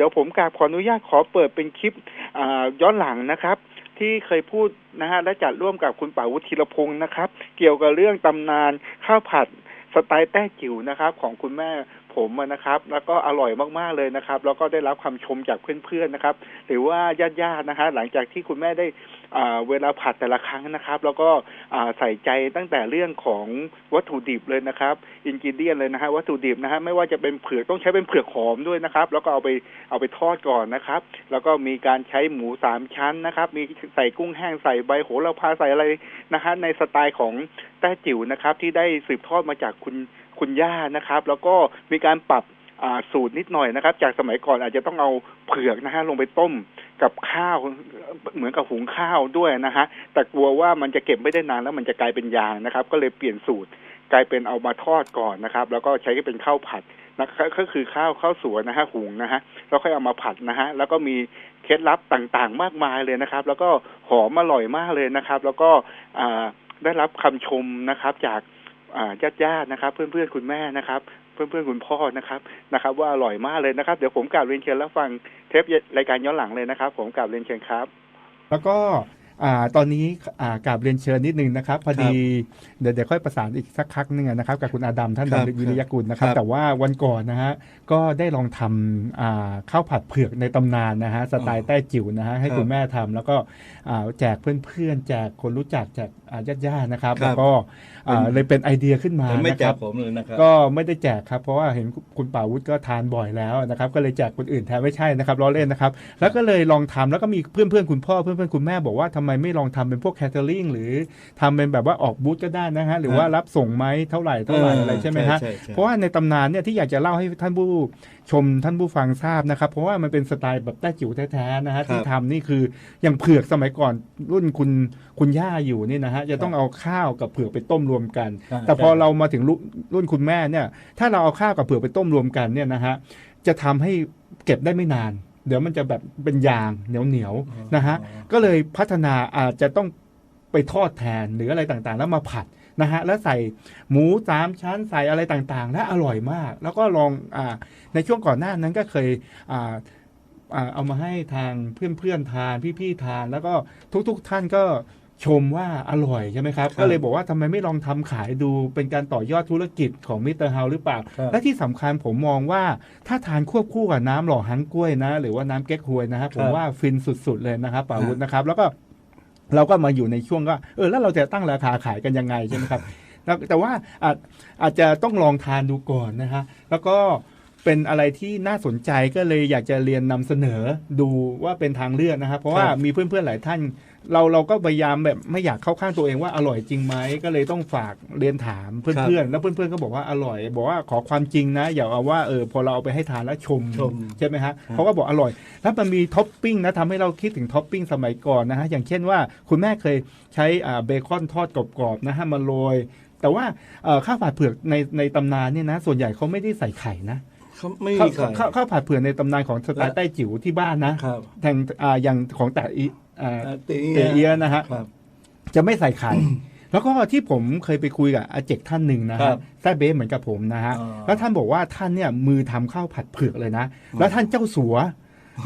ดี๋ยวผมกราบขออนุญาตขอเปิดเป็นคลิปย้อนหลังนะครับ ที่เคยพูดนะฮะและจัดร่วมกับคุณป๋าวุฒิรพงศ์นะครับ เกี่ยวกับเรื่องตำนานข้าวผัดสไตล์แต้จิ๋วนะครับ ของคุณแม่ ผมนะครับ แล้วก็อร่อยมากๆเลยนะครับ แล้วก็ได้รับคำชมจากเพื่อนๆนะครับ หรือว่าญาติๆนะฮะหลังจากที่คุณแม่ได้อ่าเวลาผัดแต่ละครั้งนะครับ แล้วก็อ่าใส่ใจตั้งแต่เรื่องของวัตถุดิบเลยนะครับ อินกิเดียนเลยนะฮะวัตถุดิบนะฮะไม่ว่าจะเป็นเผือกต้องใช้เป็นเผือกหอมด้วยนะครับ แล้วก็เอาไปเอาไปทอดก่อนนะครับ แล้วก็มีการใช้หมูสามชั้นนะครับ มีใส่กุ้งแห้งใส่ใบโหระพาใส่อะไรนะฮะในสไตล์ของแต้จิ๋วนะครับ ที่ได้สืบทอดมาจากคุณ คุณย่านะครับ แล้วก็มีการปรับสูตรนิดหน่อยนะครับ จากสมัยก่อนอาจจะต้องเอาเผือกนะฮะลงไปต้มกับข้าวเหมือนกับหุงข้าวด้วยนะฮะแต่กลัวว่ามันจะเก็บไม่ได้นานแล้วมันจะกลายเป็นยางนะครับ ก็เลยเปลี่ยนสูตรกลายเป็นเอามาทอดก่อนนะครับ แล้วก็ใช้เป็นข้าวผัดนะครับก็คือข้าวข้าวสวยนะฮะหุงนะฮะแล้วค่อยเอามาผัดนะฮะแล้วก็มีเคล็ดลับต่างๆ มากมายเลยนะครับ แล้วก็หอมอร่อยมากเลยนะครับ แล้วก็ได้รับคำชมนะครับจาก ญาติญาติๆนะครับ เพื่อนๆคุณแม่นะครับ เพื่อนๆคุณพ่อนะครับนะครับ ว่าอร่อยมากเลยนะครับ เดี๋ยวผมกลับเรียนเชิญแล้วฟังเทปรายการย้อนหลังเลยนะครับ ผมกลับเรียนเชิญครับ แล้วก็ อ่าตอนนี้อ่ากราบเรียนเชิญนิดนึงนะครับ พอดีเดี๋ยวเดี๋ยวค่อยประสานอีกสักครั้งหนึงอะนะครับกับคุณอาดัมท่านครับดำริวิริยกุลนะครับ ครับ แต่ว่าวันก่อนนะฮะก็ได้ลองทำอ่าข้าวผัดเผือกในตำนานนะฮะสไตล์แต้จิ๋วนะฮะให้ครับคุณแม่ทำแล้วก็อ่าแจกเพื่อนๆแจกคนรู้จักแจกญาติญาติๆนะครับ ครับ แล้วก็อ่าเป็นเลยเป็นไอเดียขึ้นมาแต่ไม่นะแจครักบ ผมเลยนะครับ ก็ไม่ได้แจกครับ เพราะว่าเห็นคุณป่าวุฒิก็ทานบ่อยแล้วนะครับ ก็เลยแจกคนอื่นแทนไม่ใช่นะครับล้อเล่นนะครับ แล้วก็เลยลองทำแล้วก็มีเพื่อนเพื่อนๆคุณพ่อเพื่อนเพื่อนๆคุณแม่บอกว่าทำไมไม่ลองทำเป็นพวกแคทเทอริงหรือทำเป็นแบบว่าออกบูธก็ได้นะฮะ หรือว่ารับส่งไหมเท่าไหร่เท่าไหร่อะไรใช่ไหมฮะใช่ใช่เพราะว่าในตำนานเนี่ยที่อยากจะเล่าให้ท่านผู้ชมท่านผู้ฟังทราบนะครับ เพราะว่ามันเป็นสไตล์แบบแต้จิ๋วแท้ๆนะฮะครับที่ทำนี่คืออย่างเผือกสมัยก่อนรุ่นคุณคุณย่าอยู่นี่นะฮะจะต้องเอาข้าวกับเผือกไปต้มรวมกันใช่แต่พอใช่เรามาถึงรุ่นรุ่นคุณแม่เนี่ยถ้าเราเอาข้าวกับเผือกไปต้มรวมกันเนี่ยนะฮะจะทำให้เก็บได้ไม่นาน เดี๋ยวมันจะแบบเป็นยางเหนียวเหนียวๆนะฮะก็เลยพัฒนาอาจจะต้องไปทอดแทนหรืออะไรต่างๆ แล้วมาผัดนะฮะแล้วใส่หมูสามชั้นใส่อะไรต่างๆ และอร่อยมาก แล้วก็ลองอ่าในช่วงก่อนหน้านั้นก็เคยอ่าอ่าเอามาให้ทางเพื่อนๆทานพี่ๆทาน แล้วก็ทุกๆท่านก็ ชมว่าอร่อยใช่ไหมครับครับก็เลยบอกว่าทำไมไม่ลองทำขายดูเป็นการต่อยอดธุรกิจของมิสเตอร์เฮาหรือเปล่าครับและที่สำคัญผมมองว่าถ้าทานควบคู่กับน้ำหล่อฮังกล้วยนะ หรือว่าน้ำเก๊กฮวยนะฮะผมว่าฟินสุดๆเลยนะครับป่าวุฒินะครับ แล้วก็เราก็มาอยู่ในช่วงก็เออแล้วเราจะตั้งราคาขายกันยังไงใช่ไหมครับแล้วแต่ว่าอาจอาจจะต้องลองทานดูก่อนนะฮะแล้วก็ เป็นอะไรที่น่าสนใจก็เลยอยากจะเรียนนำเสนอดูว่าเป็นทางเลือกนะครับ เพราะว่าครับมีเพื่อนๆหลายท่าน เราเราก็พยายามแบบไม่อยากเข้าข้างตัวเองว่าอร่อยจริงไหมก็เลยต้องฝากเรียนถามเพื่อนๆแล้วเพื่อนๆก็บอกว่าอร่อย บอกว่าขอความจริงนะอย่าเอาว่าเออพอเราเอาไปให้ทานแล้วชมชมใช่ไหมฮะเขาก็บอกอร่อย แล้วมันมีท็อปปิ้งนะทำให้เราคิดถึงท็อปปิ้งสมัยก่อนนะฮะอย่างเช่นว่าคุณแม่เคยใช้อ่าเบคอนทอดกรอบๆนะฮะมาโรยแต่ว่าเอ่อข้าวผัดเผือกในในตำนานเนี่ยนะ ส่วนใหญ่เขาไม่ได้ใส่ไข่นะ เขาไม่ข้ามีวไข่ข้าวข้าวผัดเผือกในตำนานของสไตล์ใต้จิ๋วที่บ้านนะครับแทงอ่าอย่างของแต่อีอ่าอ่าตีเตเอียะนะฮะ ครับ จะไม่ใส่ไข่ แล้วก็ที่ผมเคยไปคุยกับอาเจกท่านหนึ่งนะครัฮะบแซ่เบสเหมือนกับผมนะฮะ อ๋อแล้วท่านบอกว่าท่านเนี่ยมือทำข้าวผัดเผือกเลยนะ แล้วท่านเจ้าสัว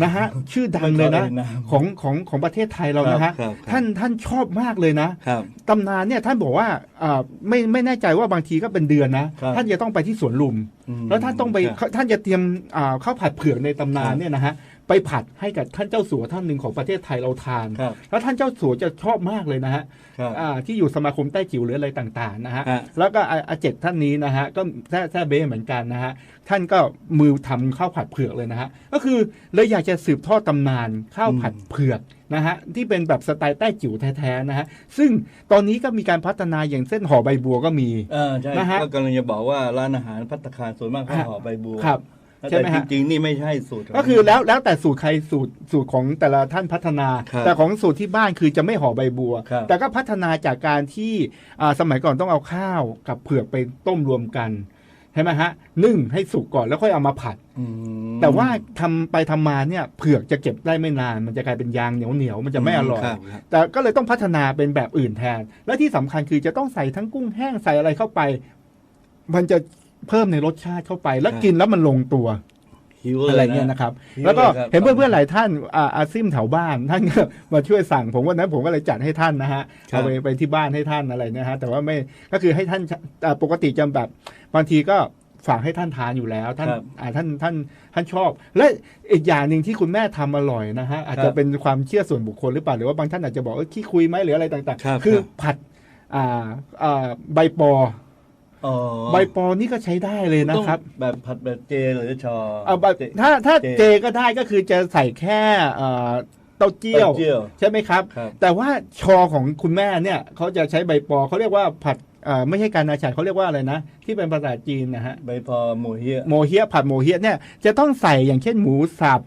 นะฮะ ชื่อดังเลยนะไม่ขอเอ่ยนามของของของประเทศไทยเรานะฮะ ครับครับ ท่านท่านชอบมากเลยนะ ครับ ตำนานเนี่ยท่านบอกว่าอ่าไม่ไม่แน่ใจว่าบางทีก็เป็นเดือนนะครับ ท่านจะต้องไปที่สวนลุมอืม แล้วท่านต้องไปครับท่านจะเตรียมอ่าข้าวผัดเผือกในตำนานครับเนี่ยนะฮะไปผัดให้กับท่านเจ้าสัวท่านหนึ่งของประเทศไทยเราทานครับแล้วท่านเจ้าสัวจะชอบมากเลยนะฮะครับอ่าที่อยู่สมาคมใต้จิ๋วหรืออะไรต่างๆนะฮะฮะแล้วก็อาอาเจกท่านนี้นะฮะก็แท้แท้เบ้เหมือนกันนะฮะท่านก็มือทำข้าวผัดเผือกเลยนะฮะก็คือเลยอยากจะสืบทอดตำนานข้าวผัดเผือก นะฮะที่เป็นแบบสไตล์ใต้จิ๋วแท้ๆนะฮะซึ่งตอนนี้ก็มีการพัฒนาอย่างเส้นห่อใบบัวก็มีเออใช่นะฮะก็กำลังจะบอกว่าร้านอาหารพัตตาคารส่วนมากเขาฮะห่อใบบัวครับใช่แต่ไหมจฮะริงๆนี่ไม่ใช่สูตร ก็คือแล้วแล้วแต่สูตรใครสูตรสูตรของแต่ละท่านพัฒนาครับแต่ของสูตรที่บ้านคือจะไม่ห่อใบบัวครับแต่ก็พัฒนาจากการที่อ่าสมัยก่อนต้องเอาข้าวกับเผือกไปต้มรวมกัน ใช่ไหมฮะนึ่งให้สุกก่อนแล้วค่อยเอามาผัดอืมแต่ว่าทำไปทำมาเนี่ยเผือกจะเก็บได้ไม่นาน มันจะกลายเป็นยางเหนียวเหนียวๆมันจะไม่อร่อยครับครับแต่ก็เลยต้องพัฒนาเป็นแบบอื่นแทน และที่สำคัญคือจะต้องใส่ทั้งกุ้งแห้งใส่อะไรเข้าไป มันจะเพิ่มในรสชาติเข้าไป แล้วครับกินแล้วมันลงตัว หิวเลยอะไรเงี้ยนะครับ หิวแล้วก็เลยครับเห็นเพื่อนๆหลายท่านอ่าอาซิมแถวบ้านท่านก็มาช่วยสั่งผมวันนั้นผมก็เลยจัดให้ท่านนะฮะครับ เอาไปไปที่บ้านให้ท่านอะไรนะฮะแต่ว่าไม่ก็คือให้ท่านอ่าปกติจะแบบบางทีก็ฝากให้ท่านทานอยู่แล้ว ท่านครับอ่าท่านท่านท่านชอบ และอีกอย่างหนึ่งที่คุณแม่ทำอร่อยนะฮะอาจครัจะบเป็นความเชื่อส่วนบุคคลหรือเปล่าหรือว่าบางท่านอาจจะบอกเออขี้คุยไหมหรืออะไรต่างครับๆ คือครับ ผัดอ่าอ่าใบปออ๋อ ใบปอนี่ก็ใช้ได้เลยนะครับต้องแบบผัดแบบเจหรือชอเอาแบบเจถ้าถ้าเจเจก็ได้ก็คือจะใส่แค่เอ่อเต้าเจี้ยวเต้าเจี้ยว ใช่ไหมครับครับ แต่ว่าชอของคุณแม่เนี่ยเขาจะใช้ใบปอเขาเรียกว่าผัดเอ่อไม่ใช่การนาชาเขาเรียกว่าอะไรนะ ที่เป็นภาษาจีนนะฮะใบพอหมูเฮียโมเฮียผัดโมเฮียเนี่ยจะต้องใส่อย่างเช่นหมูสับ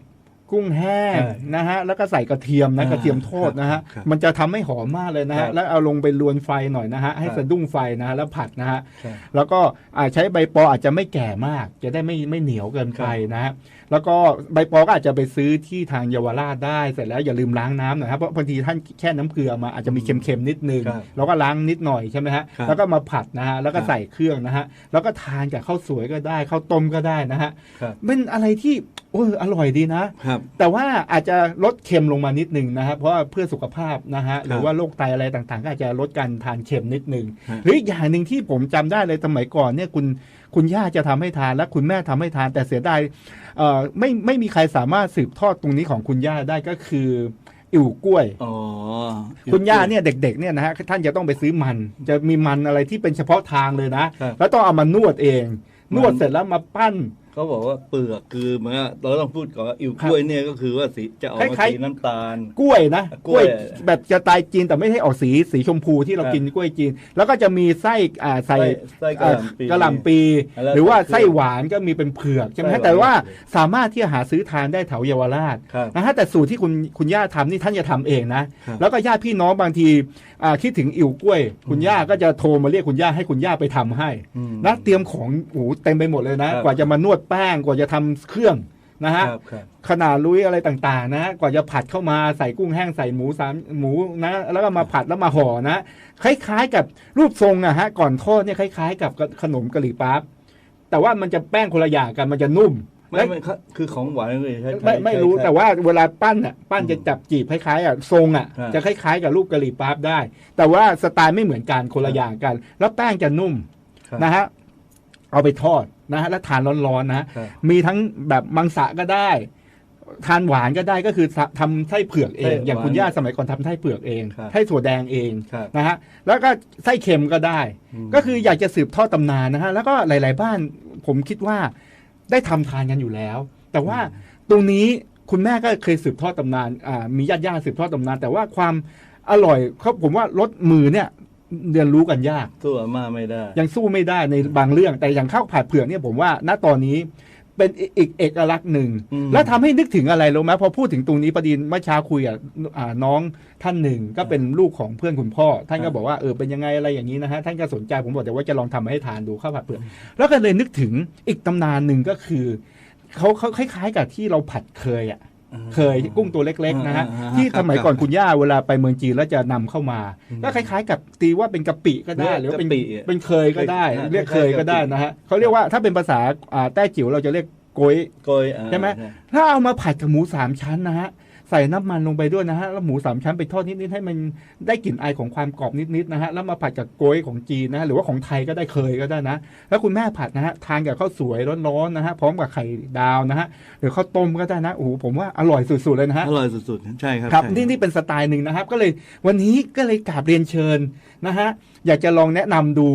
กุ้งแห้งใช่นะฮะแล้วก็ใส่กระเทียมนะอ่ากระเทียมทอดนะฮะครับมันจะทำให้หอมมากเลยนะครัฮะบแล้วเอาลงไปลวนไฟหน่อยนะฮะให้ครับสะดุ้งไฟนะฮะแล้วผัดนะฮะครับแล้วก็อ่าใช้ใบปออาจจะไม่แก่มาก จะได้ไม่ไม่เหนียวเกินไปนะฮะ แล้วก็ใบปอก็อาจจะไปซื้อที่ทางเยาวราชได้เสร็จแล้วอย่าลืมล้างน้ำหนะครับเพราะบางทีท่านแช่น้ำเกลือมาอาจจะมีเค็มๆนิดนึงครับแล้วก็ล้างนิดหน่อยใช่ไหมฮะครับแล้วก็มาผัดนะฮะแล้วก็ครับใส่เครื่องนะฮะแล้วก็ทานกับข้าวสวยก็ได้ข้าวต้มก็ได้นะฮะครับ เป็นอะไรที่โอ้ยอร่อยดีนะ ครับ แต่ว่าอาจจะลดเค็มลงมานิดนึงนะครับเพราะว่าเพื่อสุขภาพนะฮะหรือครับว่าโรคไตอะไรต่างๆ ก็อาจจะลดการทานเค็มนิดนึงฮะ หรืออีกอย่างหนึ่งที่ผมจำได้เลยสมัยก่อนเนี่ยคุณคุณย่าจะทำให้ทานและคุณแม่ทำให้ทานแต่เสียดายเอ่อไม่ไม่มีใครสามารถสืบทอดตรงนี้ของคุณย่าได้ก็คืออิ่วกล้วยอ๋อคุณย่าเนี่ยเด็กๆเนี่ยนะฮะท่านจะต้องไปซื้อมัน จะมีมันอะไรที่เป็นเฉพาะทางเลยนะครับแล้วต้องเอามานวดเองมันนวดเสร็จแล้วมาปั้นเขาบอกว่าเปลือกคือเหมือนกับเราต้องพูดก่อนว่าอิ่วครักบล้วยเนี่ยก็คือว่าสีจะออกมาคล้ายๆ สีน้ำตาล กล้วยนะกล้วย แบบจะตายจีนแต่ไม่ใช่ออกสีสีชมพูที่เราครับกินกล้วยจีน แล้วก็จะมีไส้อ่าใส่ ไส้ไส้เอ่อกะหล่ำปี กะหล่ำปี แล้วหรือว่าใส่ไส้เครื่องหวานก็มีเป็นเผือกใช่ไหมไส้หฮะวาน แต่ว่าเลยสามารถที่จะหาซื้อทานได้แถวเยาวราชครับ นะฮะแต่สูตรที่คุณคุณย่าทำนี่ท่านจะทำเองนะ ครับ แล้วก็ญาติพี่น้องบางทีอ่าคิดถึงอิ่วกล้วย คุณย่าก็จะโทรมาเรียกคุณย่าให้คุณย่าไปทำให้อืม นะเตรียมของโอ้โหเต็มไปหมดเลยนะ ครับ กว่าจะมานวดแป้งกว่าจะทำเครื่องนะฮะครับครับขนาดลุยอะไรต่างๆ นะ กว่าจะผัดเข้ามาใส่กุ้งแห้งใส่หมูสามหมูนะ แล้วก็มาผัดแล้วมาห่อนะ คล้ายๆกับรูปทรงอะฮะก่อนทอดเนี่ยคล้าย ๆ กับขนมกะหรี่ปั๊บแต่ว่ามันจะแป้งคนละอย่างกันมันจะนุ่มไม่และไม่ครับคือของหวานเลยใช่ไม่ไม่รู้แต่ว่าเวลาปั้นอะปั้นจะจับจีบคล้ายๆอะทรงอะครับจะคล้ายๆกับรูปกะหรี่ปั๊บได้ แต่ว่าสไตล์ไม่เหมือนกันคนละอย่างกัน แล้วแป้งจะนุ่มครับนะฮะเอาไปทอด นะฮะแล้วทานร้อนๆนะครับมีทั้งแบบมังสะก็ได้ ทานหวานก็ได้ก็คือทำไส้เผือกเองไส้หวานอย่างคุณย่าสมัยก่อนทำไส้เผือกเองครับไส้ถั่วแดงเองครับนะฮะแล้วก็ไส้เค็มก็ได้มก็คืออยากจะสืบทอดตำนานนะฮะแล้วก็หลาย ๆ บ้านผมคิดว่าได้ทำทานกันอยู่แล้ว แต่ว่าตรงนี้คุณแม่ก็เคยสืบทอดตำนานอ่ามีญาติญาติๆสืบทอดตำนาน แต่ว่าความอร่อยเขาผมว่ารสมือเนี่ย เรียนรู้กันยาก สู้อาม่าไม่ได้ ยังสู้ไม่ได้ในบางเรื่อง แต่อย่างข้าวผัดเผือกเนี่ยผมว่า ณตอนนี้เป็นอีกเอกลักษณ์หนึ่ง อืม แล้วทำให้นึกถึงอะไรรู้ไหมพอพูดถึงตรงนี้ประดินเมื่อเช้าคุยกับอ่าน้องท่านหนึ่งก็เป็นลูกของเพื่อนคุณพ่อ ท่านครัก็บบอกว่าเออเป็นยังไงอะไรอย่างนี้นะฮะท่านก็สนใจผมบอกแต่ว่าจะลองทำให้ทานดูข้าวผัดเผือกแล้วก็เลยนึกถึงอีกตำนานหนึ่งก็คือเขาเขาคล้าย ๆ กับที่เราผัดเคยอะ เคยกุ้งตัวเล็ก ๆ นะฮะอ่าที่ครับสมัยก่อนครับคุณย่าเวลาไปเมืองจีนแล้วจะนำเข้ามาอืมก็คล้าย ๆ กับตีว่าเป็นกะปิก็ได้ หรือว่าเป็นกะปิอะเป็นเคยก็ได้คล้ายๆเรียกเคยก็ได้กะปินะฮะเขาเรียกว่าถ้าเป็นภาษาอ่าแต้จิ๋วเราจะเรียกโกยโกยอ่าใช่ไหมถ้าเอามาผัดกับหมูสามชั้นนะฮะ ใส่น้ำมันลงไปด้วยนะฮะแล้วหมูสามชั้นไปทอดนิดๆให้มันได้กลิ่นอายของความกรอบนิดๆนะฮะแล้วมาผัดกับโกยของจีนนะฮะหรือว่าของไทยก็ได้เคยก็ได้นะ แล้วคุณแม่ผัดนะฮะทานกับข้าวสวยร้อนๆนะฮะพร้อมกับไข่ดาวนะฮะหรือข้าวต้มก็ได้นะโอ้โหผมว่าอร่อยสุดๆเลยนะฮะอร่อยสุดๆใช่ครับครับใช่นี่นี่เป็นสไตล์หนึ่งนะครับ ก็เลยวันนี้ก็เลยกราบเรียนเชิญนะฮะอยากจะลองแนะนำดู